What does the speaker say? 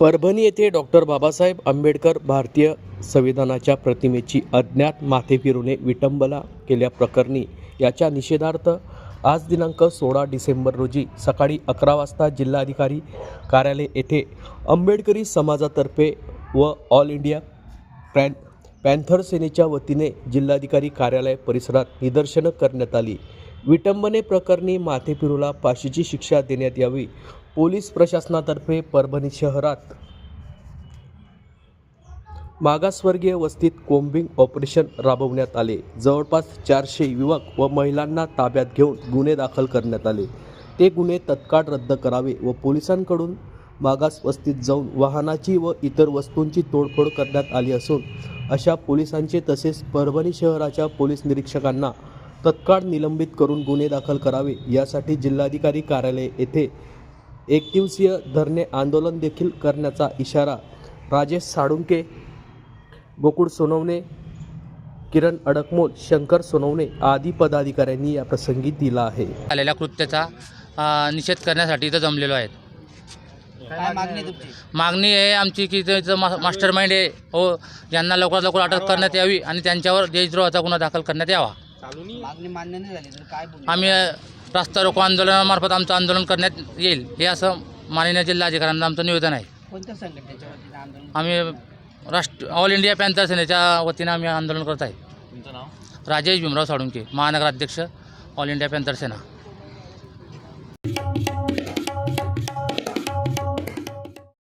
परभणी येथे डॉक्टर बाबासाहेब आंबेडकर भारतीय संविधानाच्या प्रतिमेची अज्ञात माथेफिरूने विटंबना केल्याप्रकरणी याच्या निषेधार्थ आज दिनांक सोळा डिसेंबर रोजी सकाळी अकरा वाजता जिल्हाधिकारी कार्यालय येथे आंबेडकरी समाजातर्फे व ऑल इंडिया पॅन पॅन्थर सेनेच्या वतीने जिल्हाधिकारी कार्यालय परिसरात निदर्शनं करण्यात आली. विटंबने प्रकरणी माथेफिरूला फाशीची शिक्षा देण्यात यावी पोलीस प्रशासनातर्फे परभणी शहरात. मागासवर्गीय वस्तीत कोम्बिंग ऑपरेशन राबवण्यात आले. जवळपास चारशे युवक व महिलांना ताब्यात घेऊन गुन्हे दाखल करण्यात आले. ते गुन्हे तत्काळ रद्द करावे व पोलिसांकडून मागास वस्तीत जाऊन वाहनाची व इतर वस्तूंची तोडफोड करण्यात आली असून अशा पोलिसांचे तसेच परभणी शहराच्या पोलीस निरीक्षकांना तत्काळ निलंबित करून गुन्हे दाखल करावे यासाठी जिल्हाधिकारी कार्यालय येथे एकदिवसीय धरणे आंदोलन देखील करण्याचा इशारा राजेश साळुंके गोकुळ सोनवणे किरण अडकमोल शंकर सोनवणे आदी पदाधिकाऱ्यांनी या प्रसंगी दिला आहे. आलेल्या कृत्याचा निषेध करण्यासाठी इथं जमलेलो आहेत. काय मागणी आहे तुमची? मागणी आहे आमची की त्याचं मा मास्टर माइंड आहे. हो यांना लवकरात लवकर अटक करण्यात यावी आणि त्यांच्यावर देशद्रोहाचा गुन्हा दाखल करण्यात यावा. मागणी मान्य नाही झाली तर काय बोलू? आम्ही रस्ता रोको आंदोलनामार्फत आमचं आंदोलन करण्यात येईल. हे असं माननीय जिल्हाधिकाऱ्यांना आमचं निवेदन आहे. कोणत्या संघटनेच्या वतीने आंदोलन आम्ही राष्ट्र ऑल इंडिया पॅन्थर सेनेच्या वतीनं आम्ही आंदोलन करत आहे. तुमचं नाव? राजेश भीमराव साळुंके महानगराध्यक्ष ऑल इंडिया पॅन्थर सेना.